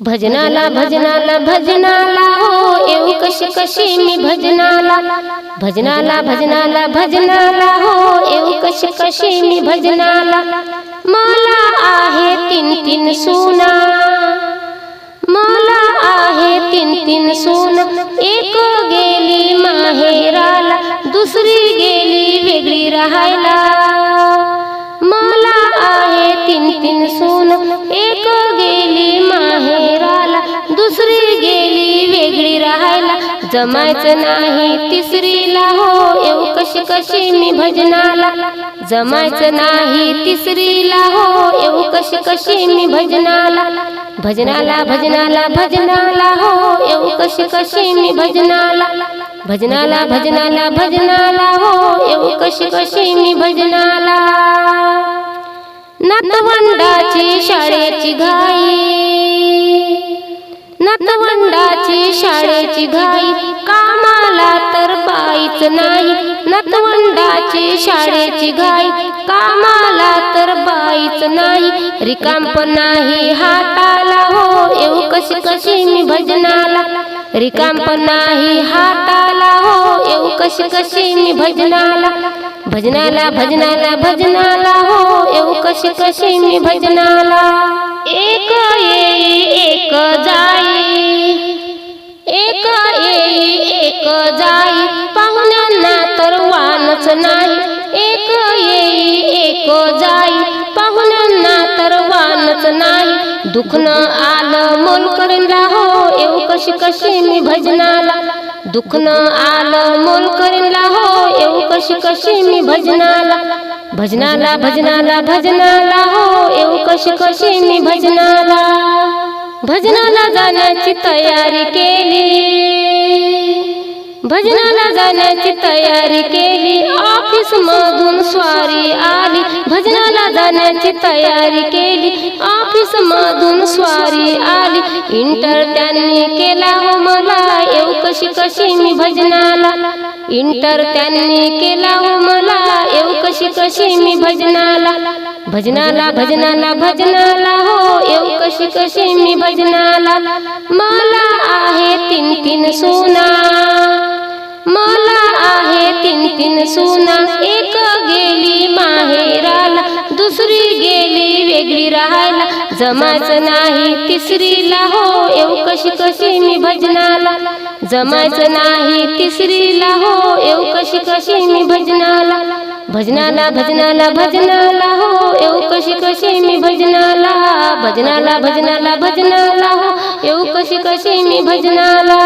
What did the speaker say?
भजनाला भजनाला भजनाला हो येऊ कशी कशी मी भजनाला. भजनाला भजनाला भजनाला हो येऊ कशी कशी मी भजनाला. मला आहे तीन तीन सुना. मला आहे तीन तीन सून. एक गेली माहेराला दुसरी गेली वेगळी राहायला. मला आहे तीन तीन सून. एक गेली जमायचं नाही तिसरीला हो येऊ कशी कशी मी भजनाला. जमायचं नाही तिसरीला हो येऊ कशी कशी मी भजनाला. भजनाला भजनाला भजनाला हो येऊ कशी कशी मी भजनाला. भजनाला भजनाला भजनाला हो येऊ कशी कशी मी भजनाला. नातवंडाची शाळेची घाई. नातवंडाची शाळेची घाई कामाला तर बाईच नाही. नतवंडाची शाळेची घाई कामाला तर बाईच नाही. रिकाम नाही हाताला हो येऊ कशी कशी मी भजनाला. रिकाम नाही हाताला हो येऊ कशी कशी मी भजनाला. भजनाला भजनाला भजनाला हो येऊ कशी कशी मी भजनाला. एक येई एक जाई. वानच नाही एक येई एक जाई. पाहुण्यांना तर वानच नाही. दुखणं आलं मोल करीनला हो येऊ कशी कशी मी भजनाला. दुखणं आलं मोल करीनला हो येऊ कशी कशी मी भजनाला. भजनाला भजनाला भजनाला हो येऊ कशी कशी मी भजनाला. भजनाला जाण्याची तयारी केली. भजनाला जाण्याची तयारी केली. ऑफिस मधून स्वारी आली. भजनाला जाण्याची तयारी केली. ऑफिस मधून स्वारी आली. इंटर त्यांनी केला. हो मला येऊ कशी कशी मी भजनाला. इंटर त्यांनी केला. हो मला येऊ कशी कशी मी भजनाला. भजनाला भजनाला भजनाला. हो येऊ कशी कशी मी भजनाला. मला आहे तीन तीन सोना. सुना एक गेली माहेराला दुसरी गेली वेगळी राहायला. जमाच नाही तिसरीला हो येऊ कशी कशी मी भजनाला. जमाच नाही तिसरीला हो येऊ कशी कशी मी भजनाला. भजनाला भजनाला भजनाला हो येऊ कशी कशी मी भजनाला. भजनाला भजनाला भजनाला हो येऊ कशी कशी मी भजनाला.